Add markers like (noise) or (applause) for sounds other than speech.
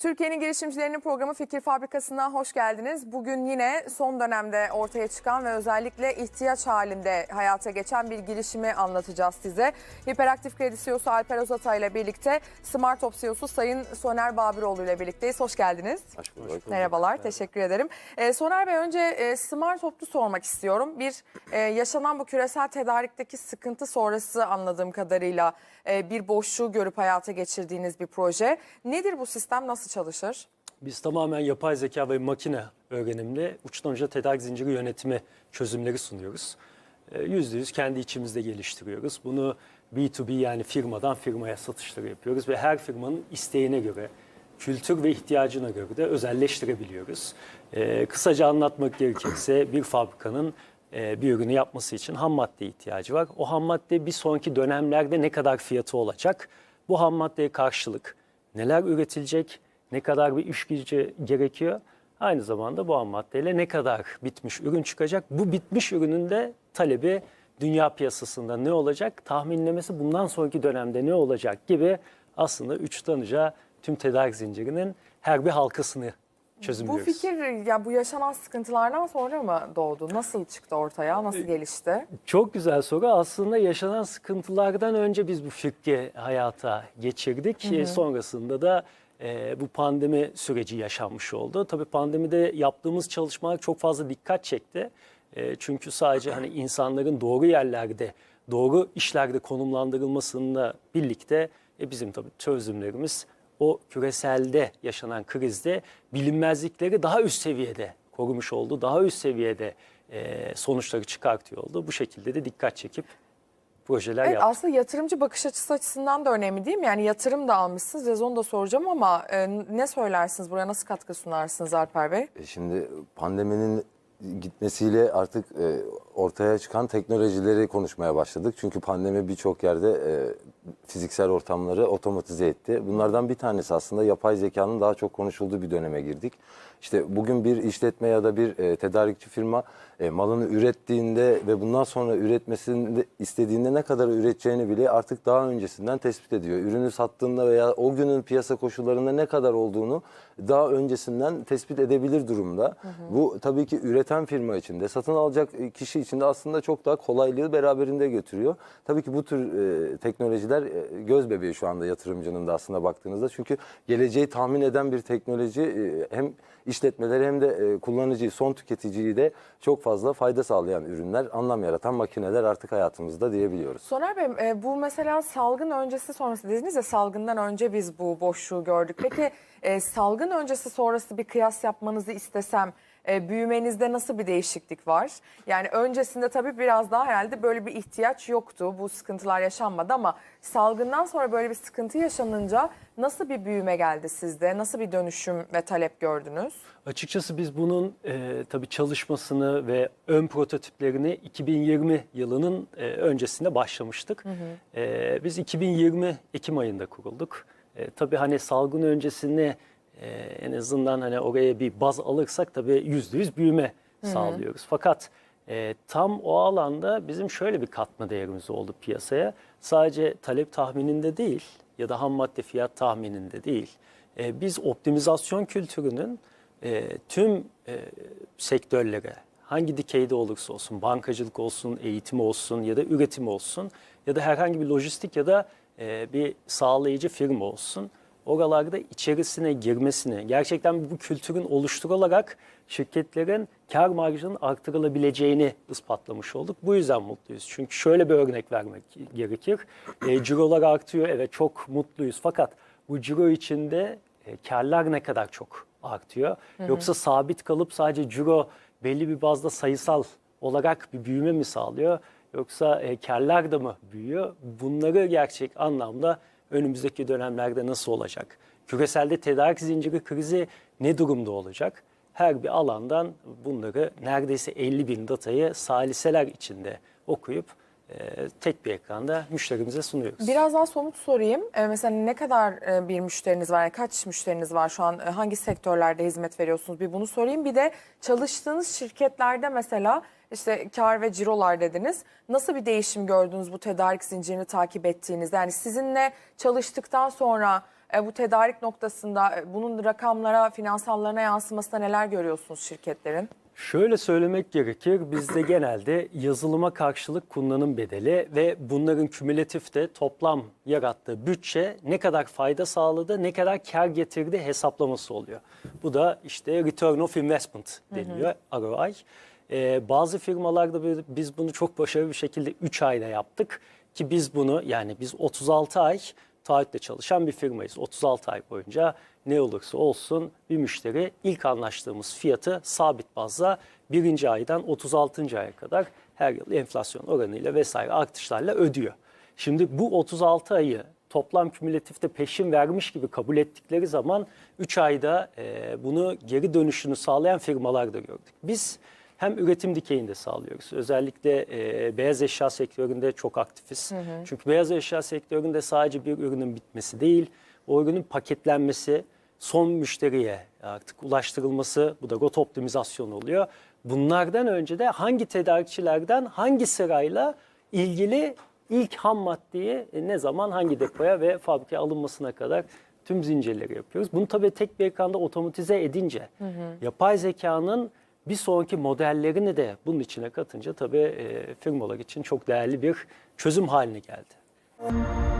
Türkiye'nin girişimcilerinin programı Fikir Fabrikası'na hoş geldiniz. Bugün yine son dönemde ortaya çıkan ve özellikle ihtiyaç halinde hayata geçen bir girişimi anlatacağız size. Hiperaktif Kredi CEO'su Alper Ozatay ile birlikte Smart Top CEO'su Sayın Soner Babiroğlu ile birlikteyiz. Hoş geldiniz. Hoş bulduk. Merhabalar, teşekkür ederim. Ee, Soner Bey önce e, Smart Top'tu sormak istiyorum. Bir e, yaşanan bu küresel tedarikteki sıkıntı sonrası anladığım kadarıyla e, bir boşluğu görüp hayata geçirdiğiniz bir proje. Nedir bu sistem, nasıl çalışır? Biz tamamen yapay zeka ve makine öğrenimli uçtan uca tedarik zinciri yönetimi çözümleri sunuyoruz. Ee, Yüzde yüz kendi içimizde geliştiriyoruz. Bunu B2B yani firmadan firmaya satışları yapıyoruz ve her firmanın isteğine göre, kültür ve ihtiyacına göre de özelleştirebiliyoruz. Ee, kısaca anlatmak gerekirse (clears throat) bir fabrikanın e, bir ürünü yapması için ham madde ihtiyacı var. O ham madde bir sonraki dönemlerde ne kadar fiyatı olacak? Bu ham maddeye karşılık neler üretilecek, ne kadar bir iş gücü gerekiyor? Aynı zamanda bu ham maddeyle ne kadar bitmiş ürün çıkacak? Bu bitmiş ürünün de talebi dünya piyasasında ne olacak? Tahminlemesi bundan sonraki dönemde ne olacak gibi aslında uçtan uca tüm tedarik zincirinin her bir halkasını Bu çözümlüyoruz. fikir ya bu yaşanan sıkıntılardan sonra mı doğdu? Nasıl çıktı ortaya? Nasıl gelişti? Çok güzel soru. Aslında yaşanan sıkıntılardan önce biz bu fikri hayata geçirdik. E, Sonrasında da e, bu pandemi süreci yaşanmış oldu. Tabii pandemide yaptığımız çalışmalar çok fazla dikkat çekti. E, çünkü sadece hani insanların doğru yerlerde, doğru işlerde konumlandırılmasıyla birlikte e, bizim tabii çözümlerimiz o küreselde yaşanan krizde bilinmezlikleri daha üst seviyede korumuş oldu. Daha üst seviyede e, sonuçları çıkartıyor oldu. Bu şekilde de dikkat çekip projeler Evet, yaptık. aslında yatırımcı bakış açısı açısından da önemli değil mi? Yani yatırım da almışsınız. Biraz onu da soracağım ama e, ne söylersiniz? Buraya nasıl katkı sunarsınız Alper Bey? E Şimdi pandeminin gitmesiyle artık e, ortaya çıkan teknolojileri konuşmaya başladık. Çünkü pandemi birçok yerde e, fiziksel ortamları otomatize etti. Bunlardan bir tanesi aslında yapay zekanın daha çok konuşulduğu bir döneme girdik. İşte bugün bir işletme ya da bir e, tedarikçi firma e, malını ürettiğinde ve bundan sonra üretmesini de- istediğinde ne kadar üreteceğini bile artık daha öncesinden tespit ediyor. Ürünü sattığında veya o günün piyasa koşullarında ne kadar olduğunu daha öncesinden tespit edebilir durumda. Bu tabii ki üreten firma için de satın alacak kişi de aslında çok daha kolaylığı beraberinde götürüyor. Tabii ki bu tür e, teknolojiler e, göz bebeği şu anda yatırımcının da aslında baktığınızda. Çünkü geleceği tahmin eden bir teknoloji e, hem işletmeleri hem de e, kullanıcıyı, son tüketiciyi de çok fazla fayda sağlayan ürünler, anlam yaratan makineler artık hayatımızda diyebiliyoruz. Soner Bey e, bu mesela salgın öncesi sonrası dediniz ya salgından önce biz bu boşluğu gördük. Peki e, salgın öncesi sonrası bir kıyas yapmanızı istesem e, büyümenizde nasıl bir değişiklik var? Yani öncesinde tabii biraz daha herhalde böyle bir ihtiyaç yoktu. Bu sıkıntılar yaşanmadı ama salgından sonra böyle bir sıkıntı yaşanınca nasıl bir büyüme geldi sizde? Nasıl bir dönüşüm ve talep gördünüz? Açıkçası biz bunun e, tabii çalışmasını ve ön prototiplerini 2020 yılının e, öncesinde başlamıştık. E, biz 2020 Ekim ayında kurulduk. E, tabii hani salgın öncesinde e, en azından hani oraya bir baz alırsak tabii yüzde yüz büyüme sağlıyoruz. Fakat e, tam o alanda bizim şöyle bir katma değerimiz oldu piyasaya. Sadece talep tahmininde değil ya da ham madde fiyat tahmininde değil. E, biz optimizasyon kültürünün e, tüm e, sektörlere hangi dikeyde olursa olsun, bankacılık olsun, eğitim olsun ya da üretim olsun ya da herhangi bir lojistik ya da e, bir sağlayıcı firma olsun oralarda içerisine girmesini, gerçekten bu kültürün oluşturularak şirketlerin kar marjının artırılabileceğini ispatlamış olduk. Bu yüzden mutluyuz. Çünkü şöyle bir örnek vermek gerekir. E, cirolar artıyor, evet çok mutluyuz. Fakat bu ciro içinde e, karlar ne kadar çok artıyor? Yoksa sabit kalıp sadece ciro belli bir bazda sayısal olarak bir büyüme mi sağlıyor? Yoksa e, karlar da mı büyüyor? Bunları gerçek anlamda önümüzdeki dönemlerde nasıl olacak? Küreselde tedarik zinciri krizi ne durumda olacak? Her bir alandan bunları neredeyse 50 bin datayı saliseler içinde okuyup tek bir ekranda müşterimize sunuyoruz. Biraz daha somut sorayım. E, mesela ne kadar e, bir müşteriniz var? Kaç müşteriniz var şu an? E, hangi sektörlerde hizmet veriyorsunuz? Bir bunu sorayım. Bir de çalıştığınız şirketlerde mesela işte kar ve cirolar dediniz. Nasıl bir değişim gördünüz bu tedarik zincirini takip ettiğinizde? Yani sizinle çalıştıktan sonra e, bu tedarik noktasında e, bunun rakamlara, finansallarına yansımasında neler görüyorsunuz şirketlerin? Şöyle söylemek gerekir, bizde genelde yazılıma karşılık kullanım bedeli ve bunların kümülatifte toplam yarattığı bütçe ne kadar fayda sağladı, ne kadar kar getirdi hesaplaması oluyor. Bu da işte return of investment deniyor, ROI. Ee, bazı firmalarda biz bunu çok başarılı bir şekilde 3 ayda yaptık ki biz bunu yani biz 36 ay taahhütle çalışan bir firmayız. 36 ay boyunca ne olursa olsun bir müşteri ilk anlaştığımız fiyatı sabit bazda birinci aydan 36. aya kadar her yıl enflasyon oranıyla vesaire artışlarla ödüyor. Şimdi bu 36 ayı toplam kümülatifte peşin vermiş gibi kabul ettikleri zaman 3 ayda e, bunu geri dönüşünü sağlayan firmalar da gördük. Biz hem üretim dikeyinde sağlıyoruz. Özellikle e, beyaz eşya sektöründe çok aktifiz. Çünkü beyaz eşya sektöründe sadece bir ürünün bitmesi değil, o ürünün paketlenmesi, son müşteriye artık ulaştırılması, bu da rot optimizasyonu oluyor. Bunlardan önce de hangi tedarikçilerden hangi sırayla ilgili ilk ham maddeyi e, ne zaman hangi depoya ve fabrikaya alınmasına kadar tüm zincirleri yapıyoruz. Bunu tabii tek bir ekranda otomatize edince yapay zekanın bir sonraki modellerini de bunun içine katınca tabii e, firmalar için çok değerli bir çözüm haline geldi.